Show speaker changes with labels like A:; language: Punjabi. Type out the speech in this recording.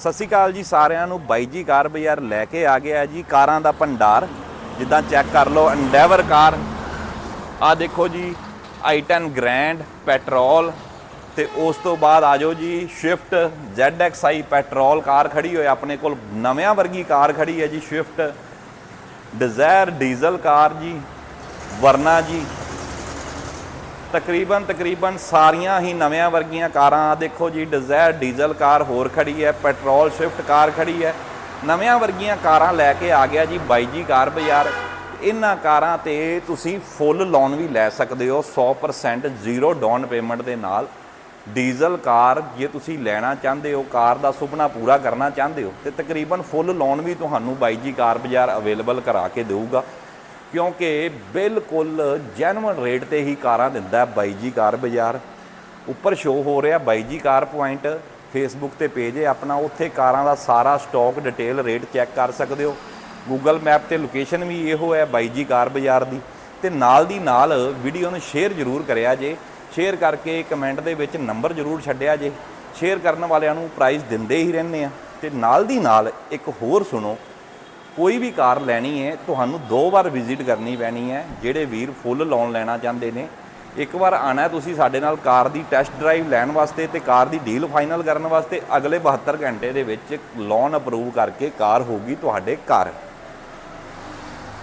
A: ਸਤਿ ਸ਼੍ਰੀ ਅਕਾਲ ਜੀ ਸਾਰਿਆਂ ਨੂੰ। ਬਾਈ ਜੀ ਕਾਰ ਬਾਜ਼ਾਰ ਲੈ ਕੇ ਆ ਗਿਆ ਜੀ, ਕਾਰਾਂ ਦਾ ਭੰਡਾਰ। ਜਿੱਦਾਂ ਚੈੱਕ ਕਰ ਲਓ ਐਂਡੇਵਰ ਕਾਰ। ਆ ਦੇਖੋ ਜੀ i10 ਗ੍ਰੈਂਡ ਪੈਟਰੋਲ ਤੇ ਉਸ ਤੋਂ ਬਾਅਦ ਆ ਜਾਓ ਜੀ ਸ਼ਿਫਟ ZXi ਪੈਟਰੋਲ ਕਾਰ ਖੜੀ ਹੋਏ ਆਪਣੇ ਕੋਲ ਨਵਿਆਂ ਵਰਗੀ ਕਾਰ ਖੜੀ ਹੈ ਜੀ ਸ਼ਿਫਟ ਡਿਜ਼ਾਇਰ ਡੀਜ਼ਲ ਕਾਰ ਜੀ, ਵਰਨਾ ਜੀ। ਤਕਰੀਬਨ ਤਕਰੀਬਨ ਸਾਰੀਆਂ ਹੀ ਨਵਿਆਂ ਵਰਗੀਆਂ ਕਾਰਾਂ ਆ ਦੇਖੋ ਜੀ ਡਿਜ਼ਾਇਰ ਡੀਜ਼ਲ ਕਾਰ ਹੋਰ ਖੜੀ ਹੈ ਪੈਟਰੋਲ ਸ਼ਿਫਟ ਕਾਰ ਖੜੀ ਹੈ। ਨਵਿਆਂ ਵਰਗੀਆਂ ਕਾਰਾਂ ਲੈ ਕੇ ਆ ਗਿਆ ਜੀ ਬਾਈ ਜੀ ਕਾਰ ਬਾਜ਼ਾਰ। ਇਹਨਾਂ ਕਾਰਾਂ ਤੇ ਤੁਸੀਂ ਫੁੱਲ ਲੋਨ ਵੀ ਲੈ ਸਕਦੇ ਹੋ 100% ਜ਼ੀਰੋ ਡਾਊਨ ਪੇਮੈਂਟ ਦੇ ਨਾਲ। ਡੀਜ਼ਲ ਕਾਰ ਜੇ ਤੁਸੀਂ ਲੈਣਾ ਚਾਹੁੰਦੇ ਹੋ, ਕਾਰ ਦਾ ਸੁਪਨਾ ਪੂਰਾ ਕਰਨਾ ਚਾਹੁੰਦੇ ਹੋ, ਤੇ ਤਕਰੀਬਨ ਫੁੱਲ ਲੋਨ ਵੀ ਤੁਹਾਨੂੰ ਬਾਈ ਜੀ ਕਾਰ ਬਾਜ਼ਾਰ ਅਵੇਲੇਬਲ ਕਰਾ ਕੇ ਦੇਊਗਾ। ਕਿਉਂਕਿ ਬਿਲਕੁਲ ਜੈਨੂਇਨ ਰੇਟ ਤੇ ਹੀ ਕਾਰਾਂ ਦਿੰਦਾ ਬਾਈ ਜੀ ਕਾਰ ਬਾਜ਼ਾਰ। ਉੱਪਰ ਸ਼ੋ ਹੋ ਰਿਹਾ ਬਾਈ ਜੀ ਕਾਰ ਪੁਆਇੰਟ ਫੇਸਬੁੱਕ ਤੇ ਪੇਜ ਹੈ ਆਪਣਾ, ਉੱਥੇ ਕਾਰਾਂ ਦਾ ਸਾਰਾ ਸਟਾਕ ਡਿਟੇਲ ਰੇਟ ਚੈੱਕ ਕਰ ਸਕਦੇ ਹੋ। ਗੂਗਲ ਮੈਪ ਤੇ ਲੋਕੇਸ਼ਨ ਵੀ ਇਹੋ ਹੈ ਬਾਈ ਜੀ ਕਾਰ ਬਾਜ਼ਾਰ ਦੀ। ਤੇ ਨਾਲ ਦੀ ਨਾਲ ਵੀਡੀਓ ਨੂੰ ਸ਼ੇਅਰ ਜ਼ਰੂਰ ਕਰਿਆ ਜੇ। ਸ਼ੇਅਰ ਕਰਕੇ ਕਮੈਂਟ ਦੇ ਵਿੱਚ ਨੰਬਰ ਜ਼ਰੂਰ ਛੱਡਿਆ ਜੇ। ਸ਼ੇਅਰ ਕਰਨ ਵਾਲਿਆਂ ਨੂੰ ਪ੍ਰਾਈਜ਼ ਦਿੰਦੇ ਹੀ ਰਹਿੰਦੇ ਆ। ਤੇ ਨਾਲ ਦੀ ਨਾਲ ਇੱਕ ਹੋਰ ਸੁਣੋ। ਕੋਈ ਵੀ ਕਾਰ ਲੈਣੀ ਹੈ, ਤੁਹਾਨੂੰ ਦੋ ਵਾਰ ਵਿਜ਼ਿਟ ਕਰਨੀ ਪੈਣੀ ਹੈ, ਜਿਹੜੇ ਵੀਰ ਫੁੱਲ ਲੋਨ ਲੈਣਾ ਚਾਹੁੰਦੇ ਨੇ। ਇੱਕ ਵਾਰ ਆਣਾ ਤੁਸੀਂ ਸਾਡੇ ਨਾਲ ਕਾਰ ਦੀ ਟੈਸਟ ਡਰਾਈਵ ਲੈਣ ਵਾਸਤੇ ਤੇ ਕਾਰ ਦੀ ਡੀਲ ਫਾਈਨਲ ਕਰਨ ਵਾਸਤੇ ਅਗਲੇ 72 ਘੰਟੇ ਦੇ ਵਿੱਚ ਲੋਨ ਅਪਰੂਵ ਕਰਕੇ ਕਾਰ ਹੋਊਗੀ ਤੁਹਾਡੇ ਘਰ।